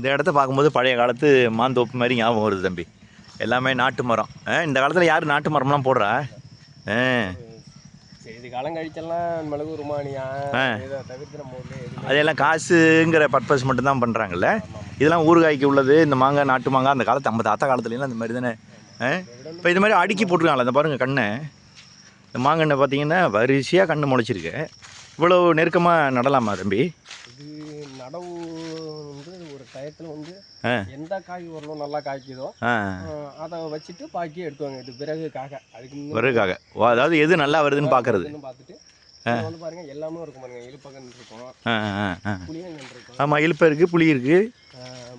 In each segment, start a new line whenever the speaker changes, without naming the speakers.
இந்த இடத்த பார்க்கும்போது பழைய காலத்து மாந்தோப்பு மாதிரி ஞாபகம் வருது தம்பி. எல்லாமே நாட்டு மரம். ஆ, இந்த காலத்தில் யார் நாட்டு மரம்லாம் போடுறா?
செய்தி காலம் கழிச்செல்லாம் மிளகு ருமானியா. இதை
அதெல்லாம் காசுங்கிற பர்பஸ் மட்டும்தான் பண்ணுறாங்கல்ல இதெல்லாம் ஊறுகாய்க்கு உள்ளது இந்த மாங்காய் நாட்டு மாங்காய் அந்த காலத்து நம்ம தாத்தா காலத்துலலாம் இந்த மாதிரி தானே? இப்போ இது மாதிரி அடுக்கி போட்டிருக்காங்களே அந்த பாருங்கள் கண்ணை. இந்த மாங்கண்ணை பார்த்தீங்கன்னா வரிசையாக கண்ணு முளைச்சிருக்கு. இவ்வளோ நெருக்கமாக நடலாமா தம்பி?
இது நடவு டயத்தில் வந்து. எந்த காய் வரணும் நல்லா காய்க்குதோ அதை வச்சுட்டு பாக்கி எடுத்துவாங்க. இது பிறகுக்காக அதுக்கு
ஓ அதாவது எது நல்லா வருதுன்னு பார்க்கறது
பார்த்துட்டு வந்து பாருங்க எல்லாமே இருக்கும் பாருங்க. இழுப்பகன் இருக்கும். புளியங்கன் இருக்கும்.
ஆமாம் இழுப்பை இருக்குது புளி இருக்குது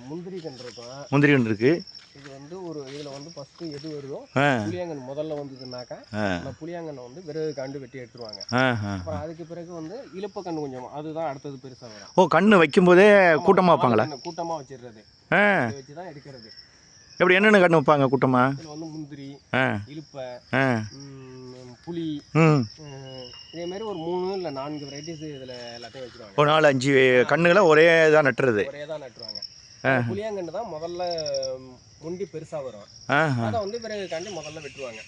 முந்திரி கன்று இருக்கும்.
முந்திரி ஒன்று இருக்குது
இது வந்து ஒரு இதுல வந்து ஃபர்ஸ்ட் எது வருதோ புளியங்கன் முதல்ல வந்ததுனாக்கா அந்த புளியங்கன்னை வந்து விறகு காண்டு வெட்டி எடுத்துருவாங்க. அப்புறம் அதுக்கு பிறகு வந்து இழுப்பக்கன்று கொஞ்சம் அதுதான் அடுத்தது பெருசா வரும்.
ஓ கண்ணு வைக்கும்போதே கூட்டமாக வைப்பாங்களா?
கூட்டமா வச்சிடுறது. வச்சு தான் எடுக்கிறது.
எப்படி என்னென்ன கண்ணு வைப்பாங்க கூட்டமாக
இதுல வந்து முந்திரி இழுப்பை புளி இதே மாதிரி ஒரு மூணு இல்ல நான்கு வெரைட்டிஸ் இதுல எல்லாத்தையும் வச்சிருவாங்க.
ஒரு நாலு அஞ்சு கண்ணுகளை ஒரே இதாக நட்டுறது.
ஒரே தான் நட்டுருவாங்க. புளியாங்கன்று தான் முதல்ல முண்டி பெருசா வரும். அதை வந்து பிறகு காண்டி முதல்ல வெட்டுவாங்க.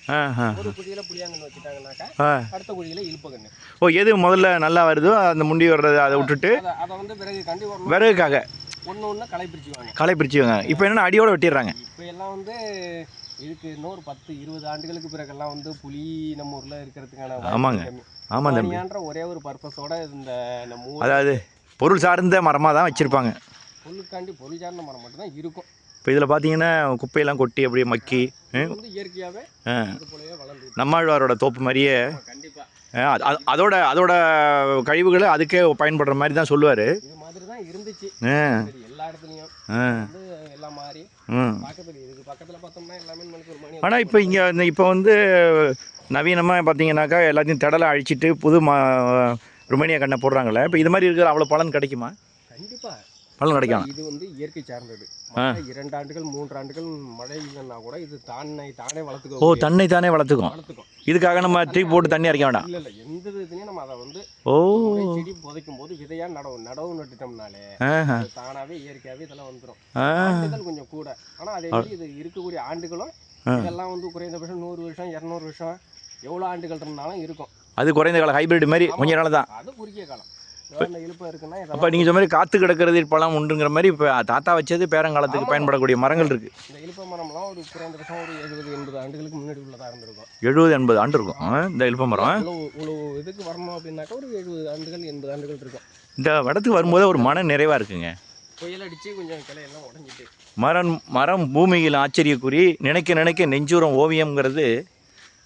ஒரு குழியில புளியாங்கன்று வச்சுட்டாங்கனாக்கா
ஆ.
அடுத்த குழியில இழுப்பகன்று
ஓ எது முதல்ல நல்லா வருதோ அந்த முண்டி வர்றது அதை விட்டுட்டு
அதை வந்து பிறகு காண்டி
விறகுக்காக.
ஒன்று ஒன்று களை பிரிச்சுவாங்க
களை பிரிச்சுவாங்க இப்போ என்னென்னா அடியோட வெட்டிடுறாங்க.
இப்போ எல்லாம் வந்து இதுக்கு இன்னொரு பத்து இருபது ஆண்டுகளுக்கு பிறகெல்லாம் வந்து புலி நம்ம ஊர்ல இருக்கிறதுக்கான
ஆமாங்க. ஆமாம் தம்பி.
ஒரே ஒரு பர்பஸோட இந்த நம்ம
அதாவது பொருள் சார்ந்த மரமாக தான் வச்சுருப்பாங்க.
பொருளுக்காண்டி பொருள் சார்ந்த மரம் மட்டும்தான் இருக்கும்.
இப்போ இதில் பார்த்தீங்கன்னா குப்பையெல்லாம் கொட்டி அப்படியே மக்கி
வந்து வளர்ந்து
நம்மாழ்வாரோட தோப்பு மாதிரியே.
கண்டிப்பா.
ஆ, அது- அது- அதோட அதோட கழிவுகளை அதுக்கே பயன்படுற மாதிரி தான் சொல்லுவார்.
இது மாதிரி தான் இருந்துச்சு எல்லா இடத்துலயும்.
ஆ.
வந்து எல்லாம் மாறி
ம்
பக்கத்துல இதுக்கு பக்கத்துல பார்த்தோம்னா எல்லாமே மணிக்கு ஒரு மணி
ஆனால் இப்போ இங்கே இப்போ வந்து நவீனமாக பார்த்தீங்கன்னாக்கா எல்லாத்தையும் திடலை அழிச்சிட்டு புது மா ருமேனியா கண்ணை போடுறாங்களே இப்போ இது மாதிரி இருக்கிற அவ்வளோ பலன் கிடைக்குமா?
கண்டிப்பா.
பலன் கிடைக்கும்.
இது வந்து இயற்கை சார்ந்தது. இரண்டு ஆண்டுகள் மூன்று ஆண்டுகள் மழை இல்லைன்னா கூட இது தானே தானே
ஓ
வளர்த்துக்கோ
தன்னை தானே வளர்த்துக்கும்.
வளர்த்துக்கும்.
இதுக்காக நம்ம டீ போட்டு தண்ணி அரைக்க வேண்டாம்.
இல்ல இல்ல எந்த இதுலயும் நம்ம அதை வந்து
ஓ.
செடி புதைக்கும் போது விதையா நடவு நடவு நட்டுட்டோம்னாலே தானாவே இயற்கையாவே இதெல்லாம் வந்துடும் ஆண்டுகள் கொஞ்சம் கூட. ஆனா அதே மாதிரி இது இருக்கக்கூடிய ஆண்டுகளும். இதெல்லாம் வந்து குறைந்தபட்சம் நூறு வருஷம் இரநூறு வருஷம் எவ்வளவு ஆண்டுகள் இருந்தாலும் இருக்கும்.
அது குறைந்த கால ஹைபிரிட் மாதிரி கொஞ்ச நாள் தான்.
அது குறுகிய காலம்.
அப்போ நீங்கள் சொன்ன மாதிரி காற்று கிடக்கிறது பழம் உண்டுங்கிற மாதிரி இப்போ தாத்தா வச்சது பேரங்காலத்துக்கு. பயன்படக்கூடிய மரங்கள் இருக்குது
இந்த இழுப்ப மரம்லாம் ஒரு குறைந்தபட்சம் ஒரு எழுபது எண்பது ஆண்டுகளுக்கு முன்னாடி உள்ளதா இருந்திருக்கும்.
எழுபது எண்பது ஆண்டு இருக்கும். இந்த இல்ப மரம்.
இவ்வளவு இதுக்கு வரணும் அப்படின்னாக்கா ஒரு எழுபது ஆண்டுகள் எண்பது ஆண்டுகள் இருக்கும்.
இந்த இடத்துக்கு வரும்போது ஒரு மன நிறைவாக இருக்குங்க.
புயல் அடிச்சு கொஞ்சம் கிளையெல்லாம் உடஞ்சிட்டு.
மரம் மரம் பூமியில் ஆச்சரியக்குறி நினைக்க நினைக்க நெஞ்சூரம் ஓவியம்ங்கிறது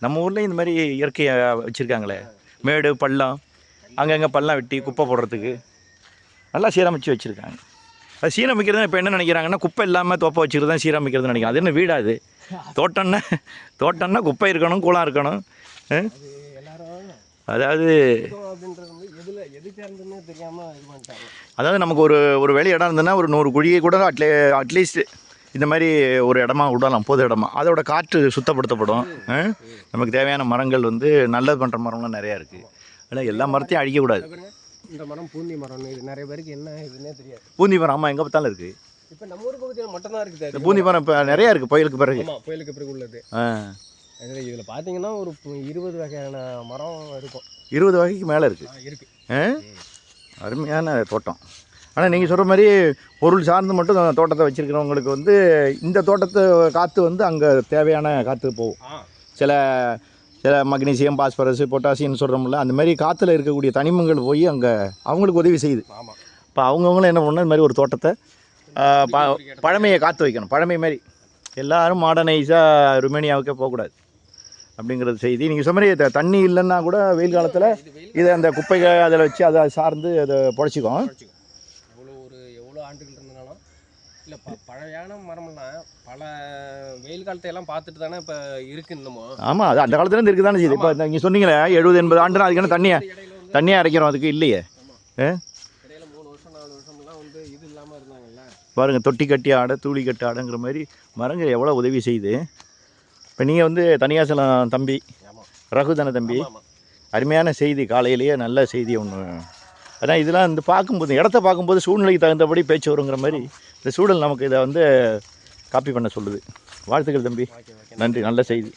நம்ம ஊர்லேயும் இந்த மாதிரி இயற்கையை வச்சுருக்காங்களே. மேடு பள்ளம் அங்கங்கே பல்லாம் வெட்டி குப்பை போடுறதுக்கு நல்லா சீரமைச்சு வச்சுருக்காங்க. அது சீரமைக்கிறது இப்போ என்ன நினைக்கிறாங்கன்னா குப்பை இல்லாமல் தோப்பை வச்சுக்கிறது தான் சீரமைக்கிறதுன்னு நினைக்கிறேன் அது என்ன வீடாது தோட்டம்னா தோட்டம்னா குப்பை இருக்கணும் குளம் இருக்கணும். அதாவது அதாவது நமக்கு ஒரு ஒரு வெளி இடம் இருந்ததுன்னா ஒரு நூறு குழியை கூட அட்லே அட்லீஸ்ட் இந்த மாதிரி ஒரு இடமா விடலாம் பொது இடமா. அதோட காற்று சுத்தப்படுத்தப்படும். நமக்கு தேவையான மரங்கள் வந்து நல்லது பண்ணுற மரம்லாம் நிறையா இருக்குது ஆனால் எல்லா மரத்தையும் அழிக்கக்கூடாது
இந்த மரம் பூந்தி மரம் இது நிறைய பேருக்கு என்ன இதுன்னே தெரியாது.
பூந்தி மரம் ஆமாம் எங்கே பார்த்தாலும் இருக்குது
இப்போ நம்ம ஊர் பகுதியில் மட்டும்தான் இருக்குது
இந்த. பூந்தி மரம் இப்போ நிறையா இருக்குது புயலுக்கு பிறகு.
புயலுக்கு பிறகு உள்ளது. இதுல பாத்தீங்கன்னா ஒரு இருபது வகையான மரம் இருக்கும்.
இருபது வகைக்கு மேலே இருக்குது
ஆ, இருக்கு.
ஆ? அருமையான தோட்டம். ஆனால் நீங்கள் சொல்கிற மாதிரி பொருள் சார்ந்து மட்டும் தோட்டத்தை வச்சுருக்கிறவங்களுக்கு வந்து இந்த தோட்டத்து காற்று வந்து அங்கே தேவையான காற்று போகும். சில சில மக்னீசியம் பாஸ்பரஸ் பொட்டாசியம்னு சொல்கிறோம்ல அந்த மாதிரி காற்றுல இருக்கக்கூடிய தனிமங்கள் போய் அங்கே அவங்களுக்கு உதவி செய்யுது. இப்போ அவங்கவுங்களும் என்ன பண்ணணும் இந்த மாதிரி ஒரு தோட்டத்தை பழமையை காத்து வைக்கணும். பழமை மாதிரி. எல்லாரும் மாடர்னைஸாக ருமேனியாவுக்கே போகக்கூடாது. அப்படிங்கிறது செய்தி. நீங்கள் சொன்ன மாதிரி தண்ணி இல்லைன்னா கூட வெயில் காலத்தில்
இது
அந்த குப்பைகள் அதில் வச்சு அதை சார்ந்து அதை
குறைச்சிக்கும் எவ்வளோ ஒரு எவ்வளோ ஆண்டுகள் இருந்தாலும் இல்லை ப பழையான மரம்லாம் பல வெயில் காலத்தை எல்லாம் பார்த்துட்டு தானே இப்போ இருக்கு இன்னமும்.
ஆமாம் அது அந்த காலத்துலேருந்து இருக்குது தானே இப்போ நீங்கள் சொன்னீங்களே எழுபது எண்பது ஆண்டுனா அதுக்கான தண்ணியை?
வந்து
தண்ணியாக அரைக்கிறோம் அதுக்கு இல்லையே.
இடையில மூணு வருஷம் நாலு வருஷம்லாம் வந்து இது இல்லாம இருந்தாங்கல்ல.
பாருங்கள் தொட்டி கட்டி ஆடை தூளி கட்டி ஆடைங்கிற மாதிரி மரங்கள் எவ்வளோ உதவி செய்யுது. இப்போ நீங்கள் வந்து தனியாசலம் தம்பி ரகுதன தம்பி அருமையான செய்தி காலையிலேயே நல்ல செய்தி ஒன்று அதான் இதெல்லாம் இந்த பார்க்கும்போது இடத்த பார்க்கும்போது சூழ்நிலைக்கு தகுந்தபடி பேச்சு வருங்கிற மாதிரி இந்த சூழல் நமக்கு இதை வந்து காப்பி பண்ண சொல்லுது. வாழ்த்துக்கள் தம்பி. நன்றி. நல்ல செய்தி.